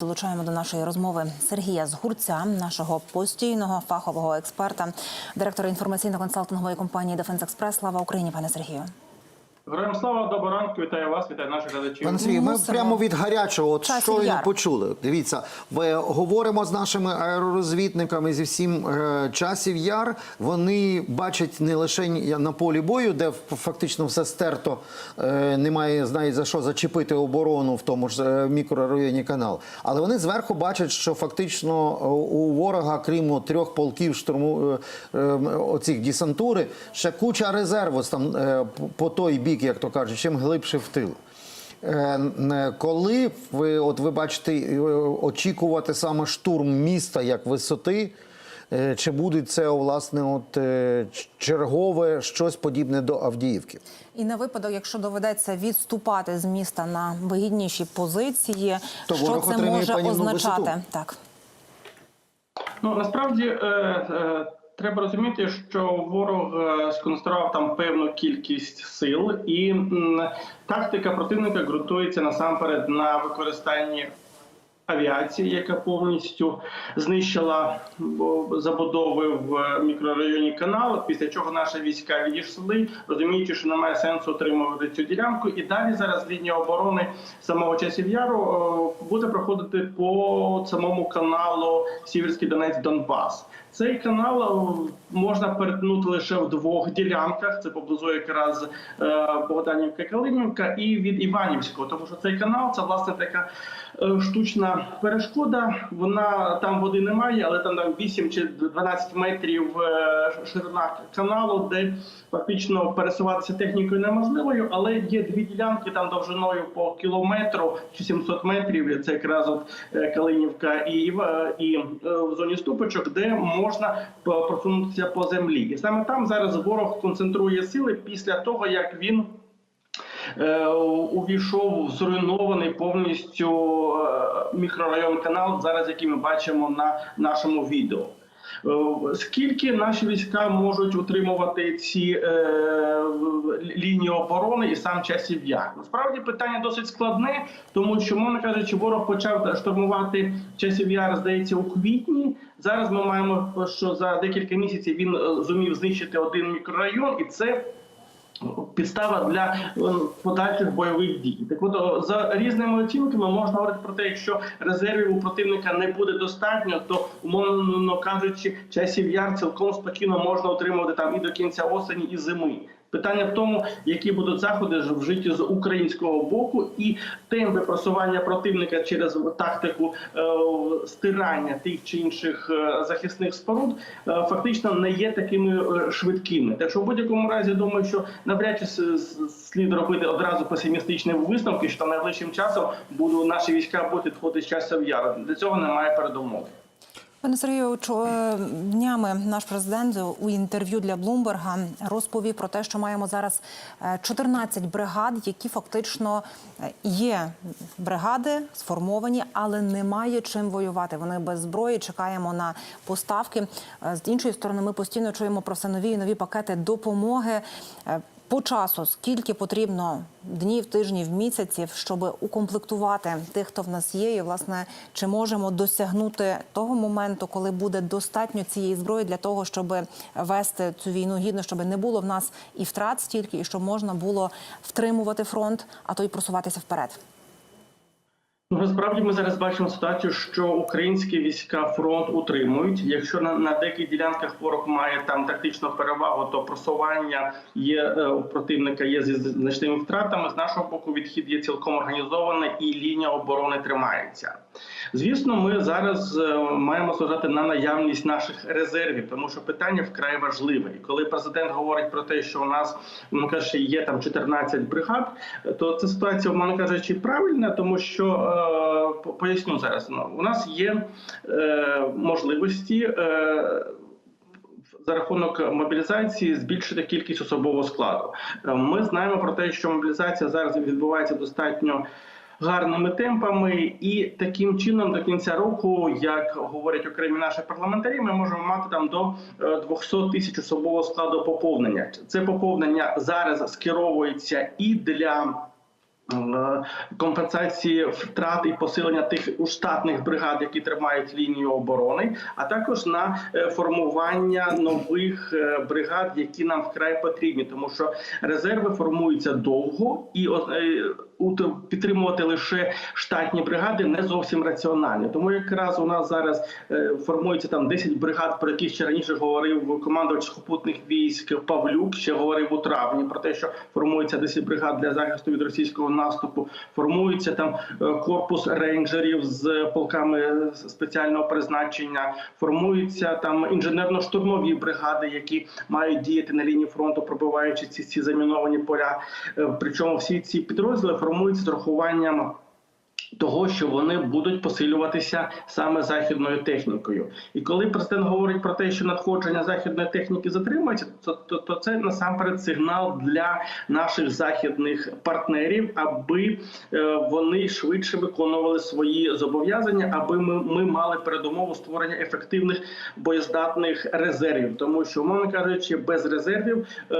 Долучаємо до нашої розмови Сергія Згурця, нашого постійного фахового експерта, директора інформаційно-консалтингової компанії Дефенс Експрес. Слава Україні, пане Сергію. Героям слава, доброго ранку, вітаю вас, вітаю наших глядачів. Пане Сергій, ми Мусимо. прямо від гарячого от Часів щойно яр. почули. Дивіться, ми говоримо з нашими аеророзвідниками зі всім е, часів яр. Вони бачать не лише на полі бою, де фактично все стерто, е, немає знають за що зачепити оборону в тому ж е, мікрорайоні канал. Але вони зверху бачать, що фактично е, у ворога, крім трьох полків штурму е, е, оцих десантури, ще куча резерву там е, по той бік, як то кажуть, чим глибше в тил. Е, Коли ви от ви бачите е, очікувати саме штурм міста як висоти, е, чи буде це власне от е, чергове щось подібне до Авдіївки? І на випадок, якщо доведеться відступати з міста на вигідніші позиції, То що це може означати? висоту. Так. Ну насправді е, е, треба розуміти, що ворог е, сконцентрував там певну кількість сил, і тактика противника ґрунтується насамперед на використанні. Авіації, яка повністю знищила забудови в мікрорайоні канал, після чого наші війська відійшли, розуміючи, що немає сенсу отримувати цю ділянку. І далі зараз лінія оборони самого часів яру е, буде проходити по самому каналу Сіверський Донець Донбас. Цей канал е, можна перетнути лише в двох ділянках. Це поблизу якраз е, Богданівка Калинівка і від Іванівського, тому що цей канал це власне така е, штучна перешкода. Вона там води немає, але там, там 8 чи 12 метрів ширина каналу, де фактично пересуватися технікою неможливою, але є дві ділянки там довжиною по кілометру чи 700 метрів. Це якраз от Калинівка і, і в зоні ступочок, де можна п- просунутися по землі. І саме там зараз ворог концентрує сили після того, як він е, увійшов зруйнований повністю е, мікрорайон канал, зараз який ми бачимо на нашому відео. Е, Скільки наші війська можуть утримувати ці е, лінії оборони і сам часів як? Насправді питання досить складне, тому що, мовно кажучи, ворог почав штурмувати часів яр, здається, у квітні. Зараз ми маємо, що за декілька місяців він е, зумів знищити один мікрорайон, і це підстава для е, подальших бойових дій. Так от за різними оцінками можна говорити про те, якщо резервів у противника не буде достатньо, то умовно кажучи, часів яр цілком спокійно можна отримувати там і до кінця осені, і зими. Питання в тому, які будуть заходи вжиті з українського боку, і темпи просування противника через тактику е, стирання тих чи інших е, захисних споруд е, фактично не є такими швидкими. Так що в будь-якому разі думаю, що навряд чи слід робити одразу песимістичні висновки, що найближчим часом будуть наші війська бути відходити з часів яру. Для цього немає передумови. Пане Сергію, е, днями наш президент у інтерв'ю для Блумберга розповів про те, що маємо зараз е, 14 бригад, які фактично е, є бригади сформовані, але немає чим воювати. Вони без зброї. Чекаємо на поставки. Е, З іншої сторони, ми постійно чуємо про все нові і нові пакети допомоги. По часу скільки потрібно днів, тижнів, місяців, щоб укомплектувати тих, хто в нас є, і власне чи можемо досягнути того моменту, коли буде достатньо цієї зброї для того, щоб вести цю війну гідно, щоб не було в нас і втрат стільки, і щоб можна було втримувати фронт, а то й просуватися вперед. Ну, насправді ми зараз бачимо ситуацію, що українські війська фронт утримують. Якщо на, на деяких ділянках ворог має там тактичну перевагу, то просування є е, у противника є зі значними втратами. З нашого боку відхід є цілком організований і лінія оборони тримається. Звісно, ми зараз е, маємо зважати на наявність наших резервів, тому що питання вкрай важливе. І коли президент говорить про те, що у нас ну, каже, є там 14 бригад, то це ситуація, умовно кажучи, правильна, тому що е, поясню зараз. Ну, у нас є е, можливості. Е, за рахунок мобілізації збільшити кількість особового складу. Е, Ми знаємо про те, що мобілізація зараз відбувається достатньо гарними темпами, і таким чином до кінця року, як говорять окремі наші парламентарі, ми можемо мати там до е, 200 тисяч особового складу поповнення. Це поповнення зараз скеровується і для е, компенсації втрат і посилення тих штатних бригад, які тримають лінію оборони, а також на е, формування нових е, бригад, які нам вкрай потрібні, тому що резерви формуються довго і е, підтримувати лише штатні бригади не зовсім раціонально. Тому якраз у нас зараз е, формується там 10 бригад, про які ще раніше говорив командувач сухопутних військ Павлюк. Ще говорив у травні про те, що формується 10 бригад для захисту від російського наступу. Формується там е, корпус рейнджерів з полками спеціального призначення. Формуються там інженерно-штурмові бригади, які мають діяти на лінії фронту, пробиваючи ці, ці заміновані поля. Е, Причому всі ці підрозділи формуються з урахуванням. Того, що вони будуть посилюватися саме західною технікою, і коли президент говорить про те, що надходження західної техніки затримується, то, то, то це насамперед сигнал для наших західних партнерів, аби е, вони швидше виконували свої зобов'язання, аби ми, ми мали передумову створення ефективних боєздатних резервів, тому що, умовно кажучи, без резервів е,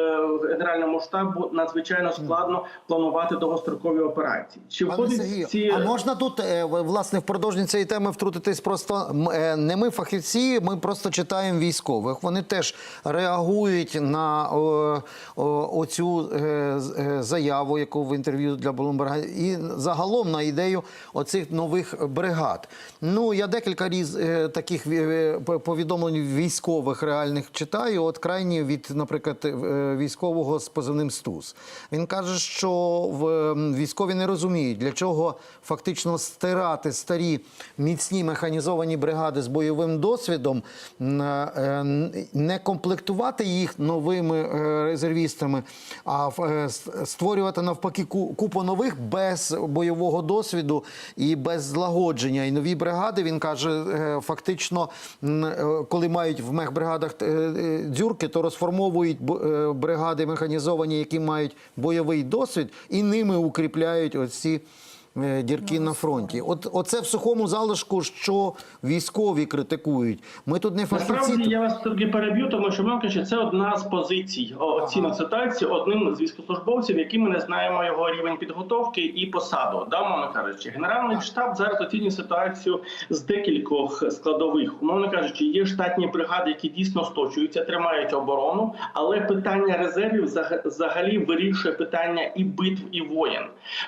генеральному штабу надзвичайно складно планувати довгострокові операції. Чи входить ці можна тут е, власне в продовження цієї теми втрутитись просто е, не ми фахівці, ми просто читаємо військових. Вони теж реагують на оцю е, заяву, яку в інтерв'ю для Блумберга, і загалом на ідею оцих нових бригад. Ну я декілька різ таких повідомлень військових реальних читаю. От крайні від, наприклад, військового з позивним Стус. Він каже, що військові не розуміють, для чого фактично стирати старі міцні механізовані бригади з бойовим досвідом, е, не комплектувати їх новими е, резервістами, а е, створювати навпаки ку- купу нових без бойового досвіду і без злагодження. І нові бригади він каже, фактично, коли мають в мехбригадах дзюрки, то розформовують бригади механізовані, які мають бойовий досвід, і ними укріпляють оці. Е, Дірки на фронті, от оце в сухому залишку, що військові критикують. Ми тут не фахівці. Насправді я вас трохи переб'ю, тому що кажучи, це одна з позицій оцінок ситуації одним з військовослужбовців, які ми не знаємо його рівень підготовки і посаду. Да, мовно кажучи, генеральний штаб зараз оцінює ситуацію з декількох складових. Умовно кажучи, є штатні бригади, які дійсно сточуються, тримають оборону, але питання резервів взаг- взагалі вирішує питання і битв, і воєн.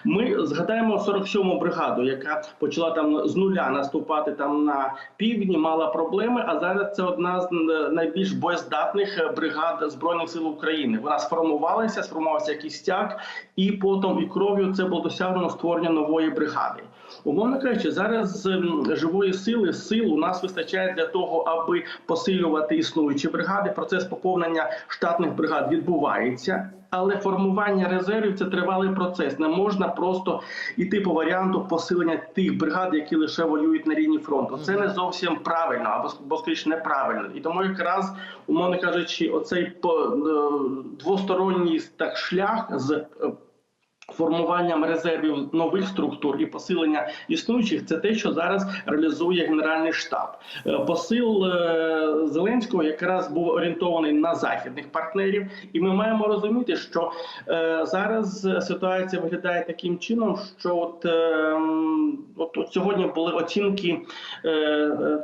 Ми згадаємо 47-му бригаду, яка почала там з нуля наступати там на півдні, мала проблеми. А зараз це одна з е, найбільш боєздатних е, бригад збройних сил України. Вона сформувалася, сформувався якийсь стяг, і потом і кров'ю це було досягнено створення нової бригади. Умовно кажучи, зараз ем, живої сили сил у нас вистачає для того, аби посилювати існуючі бригади. Процес поповнення штатних бригад відбувається. Але формування резервів це тривалий процес. Не можна просто йти по варіанту посилення тих бригад, які лише воюють на лінії фронту. Це не зовсім правильно, або бо скоріше неправильно. І тому якраз, умовно кажучи, оцей е, двосторонній так шлях з е, формуванням резервів нових структур і посилення існуючих це те, що зараз реалізує Генеральний штаб. Е, Посил е, Зеленського якраз був орієнтований на західних партнерів, і ми маємо розуміти, що е, зараз ситуація виглядає таким чином, що от, е, от, от сьогодні були оцінки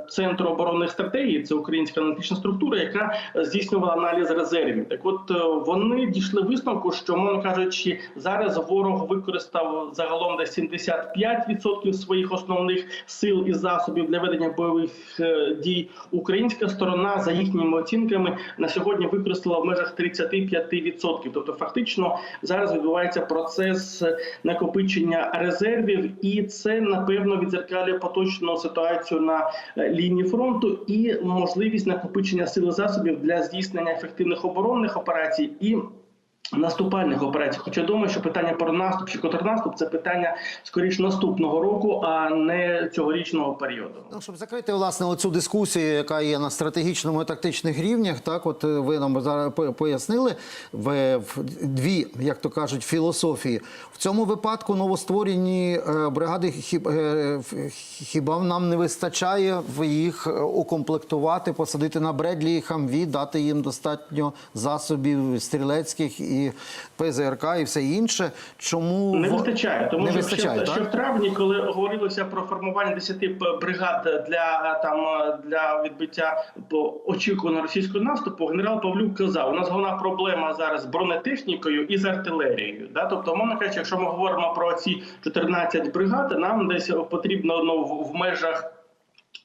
Центру оборонних стратегій, це українська аналітична структура, яка здійснювала аналіз резервів. Так, от вони дійшли висновку, що мовно кажучи, зараз ворог використав загалом десь 75% своїх основних сил і засобів для ведення бойових е, дій. Українська сторона, за їхніми оцінками, на сьогодні використала в межах 35%. Тобто, фактично, зараз відбувається процес накопичення резервів, і це напевно відзеркалює поточну ситуацію на е, лінії фронту і можливість накопичення сил і засобів для здійснення ефективних оборонних операцій і. Наступальних операцій, хоча думаю, що питання про наступ чи контрнаступ це питання скоріш наступного року, а не цьогорічного періоду. Ну, щоб закрити власне оцю дискусію, яка є на стратегічному і тактичних рівнях, так от е, ви нам зараз пояснили в, дві, як то кажуть, філософії. В цьому випадку новостворені е, бригади хіб, е, хіба нам не вистачає в їх укомплектувати, посадити на Бредлі і Хамві, дати їм достатньо засобів стрілецьких і і ПЗРК, і все інше. Чому Не вистачає, тому не що вистачає, ще, ще в травні, коли говорилося про формування 10 бригад для е, там е, для відбиття по очікуваного російського наступу, генерал Павлюк казав: у нас головна проблема зараз з бронетехнікою і з артилерією. Да? Тобто, мовно кажучи, якщо ми говоримо про ці 14 бригад, нам десь потрібно ну, в межах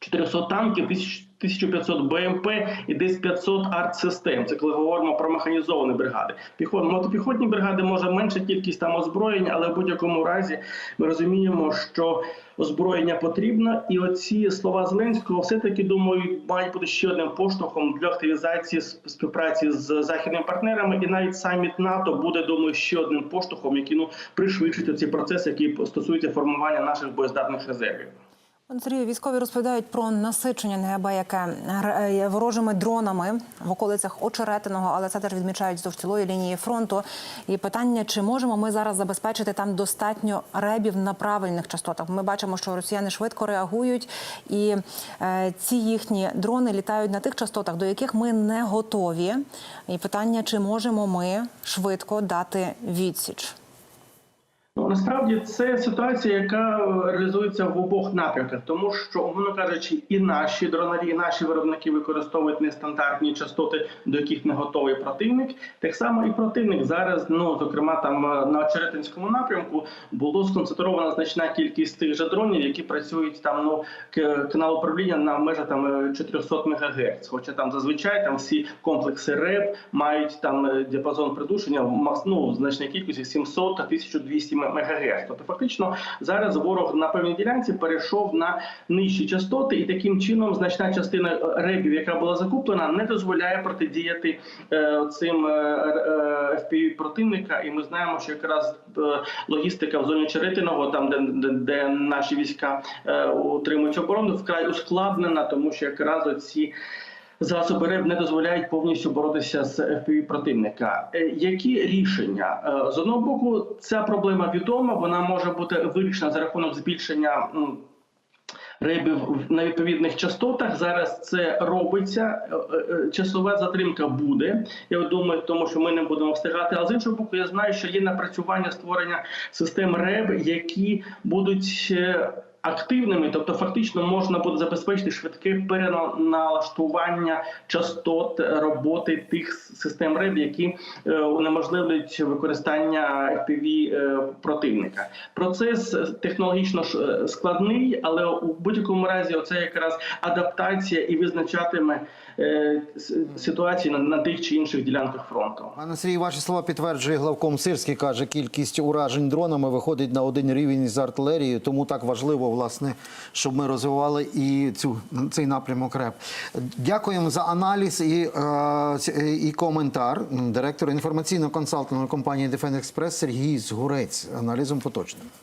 400 танків, 1000 1500 БМП і десь 500 артсистем. Це коли говоримо про механізовані бригади. Піхот, мотопіхотні бригади може менша кількість там озброєнь, але в будь-якому разі ми розуміємо, що озброєння потрібно. І оці слова Зеленського все-таки думаю, мають бути ще одним поштовхом для активізації співпраці з західними партнерами. І навіть саміт НАТО буде, думаю, ще одним поштовхом, який ну пришвидшить ці процеси, які стосуються формування наших боєздатних резервів. Сергію, військові розповідають про насичення неба, яке е, ворожими дронами в околицях очеретиного, але це теж відмічають вздовж цілої лінії фронту. І питання, чи можемо ми зараз забезпечити там достатньо ребів на правильних частотах? Ми бачимо, що росіяни швидко реагують, і е, ці їхні дрони літають на тих частотах, до яких ми не готові. І питання, чи можемо ми швидко дати відсіч? Ну насправді це ситуація, яка е, реалізується в обох напрямках, тому що, умовно кажучи, і наші дронарі, і наші виробники використовують нестандартні частоти, до яких не готовий противник. Так само і противник зараз, ну зокрема, там е, на Очеретинському напрямку було сконцентрована значна кількість тих же дронів, які працюють там ну канал управління на межах там е, 400 МГц. Хоча там зазвичай там всі комплекси РЕП мають там е, діапазон придушення ну, значній кількості 700 та 1200 МГц. Тобто фактично зараз ворог на певній ділянці перейшов на нижчі частоти, і таким чином значна частина е, ребів, яка була закуплена, не дозволяє протидіяти е, цим е, FPV противника. І ми знаємо, що якраз логістика в зоні Черетиного, там де, де, де наші війська утримують оборону, вкрай ускладнена, тому що якраз оці. Засоби РЕБ не дозволяють повністю боротися з FPV противника. Е, Які рішення Е, з одного боку, ця проблема відома, вона може бути вирішена за рахунок збільшення. м, Ребів на відповідних частотах зараз це робиться. Е, Часова затримка буде. Я думаю, тому що ми не будемо встигати. А з іншого боку, я знаю, що є напрацювання створення систем РЕБ, які будуть активними, тобто фактично можна буде забезпечити швидке переналаштування частот роботи тих систем РЕБ, які е, унеможливлюють використання FPV е, противника. Процес е, технологічно складний, але у будь-якому разі оце якраз адаптація і визначатиме с- ситуації на, на тих чи інших ділянках фронту. Пане Сергій, ваші слова підтверджує главком Сирський. каже, кількість уражень дронами виходить на один рівень з артилерією. Тому так важливо, власне, щоб ми розвивали і цю цей напрямок РЕП. Дякуємо за аналіз і, е, і коментар. Директор інформаційно-консалтингової компанії Defend Експрес Сергій Згурець. Аналізом поточним.